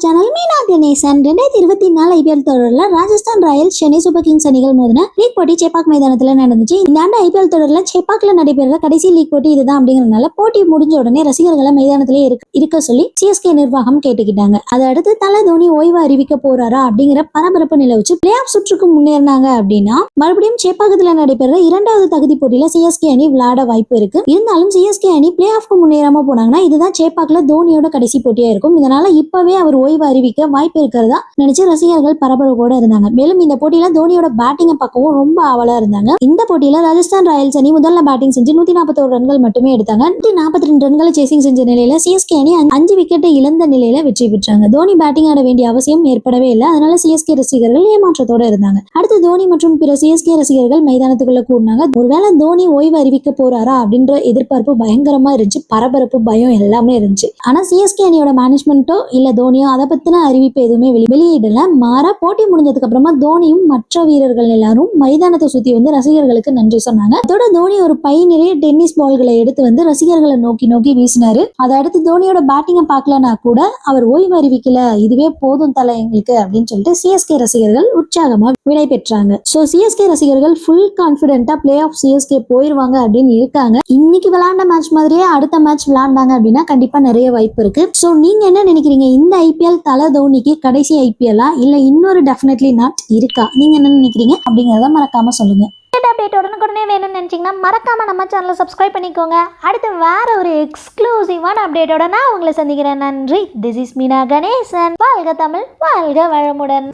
Channel Meena Ganesan. ரெண்டாயிரத்தி இருபத்தி நாலு ஐபிஎல் தொடரில் Rajasthan Royals Chennai Super Kings அணிகள் மோதின லீக் போட்டி சேப்பாக் மைதானத்தில் நடந்துச்சு. இந்த ஆண்டு ஐபிஎல் தொடரில் சேப்பாக்ல நடைபெற கடைசி லீக் போட்டி இதுதான் அப்படிங்கறதுனால போட்டி முடிஞ்ச உடனே ரசிகர்களை மைதானத்திலே இருக்க இருக்க சொல்லி சிஎஸ்கே நிர்வாகம் கேட்டுக்கிட்டாங்க. அதை அடுத்து தலை தோனி ஓய்வு அறிவிக்க போறாரா அப்படிங்கிற பரபரப்பு நிலவுச்சு. பிளே ஆஃப் சுற்றுக்கு முன்னேறினாங்க அப்படின்னா மறுபடியும் சேப்பாக்கத்துல நடைபெற இரண்டாவது தகுதி போட்டியில சிஎஸ்கே அணி விளையாட வாய்ப்பு இருக்கு. இருந்தாலும் சிஎஸ்கே அணி பிளே ஆஃப்க்கு முன்னேறாம போனாங்கன்னா இதுதான் சேப்பாக்ல தோனியோட கடைசி போட்டியா இருக்கும். இதனால இப்பவே அவர் ஓய்வு அறிவிக்க வாய்ப்பு இருக்கிறதா நினைச்சு ரசிகர்கள் பரபரப்போட இருந்தாங்க. மேலும் இந்த போட்டியில தோனியோட பேட்டிங்கை பார்க்கவும் ரொம்ப ஆவலா இருந்தாங்க. இந்த போட்டியில ராஜஸ்தான் ராயல்ஸ் அணி முதல்ல பேட்டிங் செஞ்சு நூத்தி நாற்பத்தோரு ரன்கள் மட்டுமே எடுத்தாங்க. நூத்தி நாற்பத்தி ரெண்டு ரன்களை சேசிங் செஞ்ச நிலையில சிஎஸ்கே அணி அஞ்சு- விக்கெட்டை இழந்த நிலையில வெற்றி பெற்றாங்க. தோனி பேட்டிங் ஆட வேண்டிய அவசியம் ஏற்படவே இல்லை. அதனால சிஎஸ்கே ரசிகர்கள் ஏமாற்றத்தோட இருந்தாங்க. அடுத்து தோனி மற்றும் பிற சிஎஸ்கே ரசிகர்கள் மைதானத்துக்குள்ள கூடினாங்க. ஒருவேளை தோனி ஓய்வு அறிவிக்க போறாரா அப்படின்ற எதிர்பார்ப்பு பயங்கரமா இருந்துச்சு. பரபரப்பு பயம் எல்லாமே இருந்துச்சு. ஆனா சிஎஸ்கே அணியோட மேனேஜ்மெண்ட்டோ இல்ல தோனியோ அதை பத்தின அறிவிப்பு எதுவுமே வெளி- வெளியிடல மாறா போட்டி முடிஞ்சதுக்கு அப்புறமா தோனியும் மற்ற வீரர்கள் எல்லாரும் மைதானத்தை சுத்தி வந்து ரசிகர்களுக்கு நன்றி சொன்னாங்க. அதோட தோனி ஒரு பை நிறைய டென்னிஸ் பால்களை எடுத்து வந்து ரசிகர்களை நோக்கி நோக்கி வீசினாரு. அதை அடுத்து தோனியோட பேட்டிங்கை பார்க்கலனா கூட அவர் ஓய்வு அறிவிக்கல. இதுவே போதும் தலை எங்களுக்கு அப்படின்னு சொல்லிட்டு சிஎஸ்கே ரசிகர்கள் உற்சாகமா விடை பெற்றாங்க. ஸோ சிஎஸ்கே ரசிகர்கள் ஃபுல் கான்ஃபிடென்ட்டா பிளே ஆஃப் சிஎஸ்கே போயிருவாங்க அப்படின்னு இருக்காங்க. இன்னைக்கு விளையாண்ட மேட்ச் மாதிரியே அடுத்த மேட்ச் விளையாண்டாங்க அப்படின்னா கண்டிப்பா நிறைய வாய்ப்பு இருக்கு. ஸோ நீங்க என்ன நினைக்கிறீங்க? இந்த ஐபிஎல் தலை தோனி இன்னைக்கு கடைசி ஐபிஎல்லா இல்ல இன்னொரு டெஃபினெட்லி நாட் இருக்கா? நீங்க என்ன நினைக்கிறீங்க? அப்படிங்கறத மறக்காம சொல்லுங்க. அப்டேட் உடனுக்குடனே வேணும்னு நினச்சிங்கன்னா மறக்காமல் நம்ம சேனலை சப்ஸ்கிரைப் பண்ணிக்கோங்க. அடுத்து வேற ஒரு எக்ஸ்க்ளூசிவான அப்டேட்டோட நான் உங்களை சந்திக்கிறேன். நன்றி. This is Meena Ganesan. வாழ்க தமிழ் வாழ்க வளமுடன்.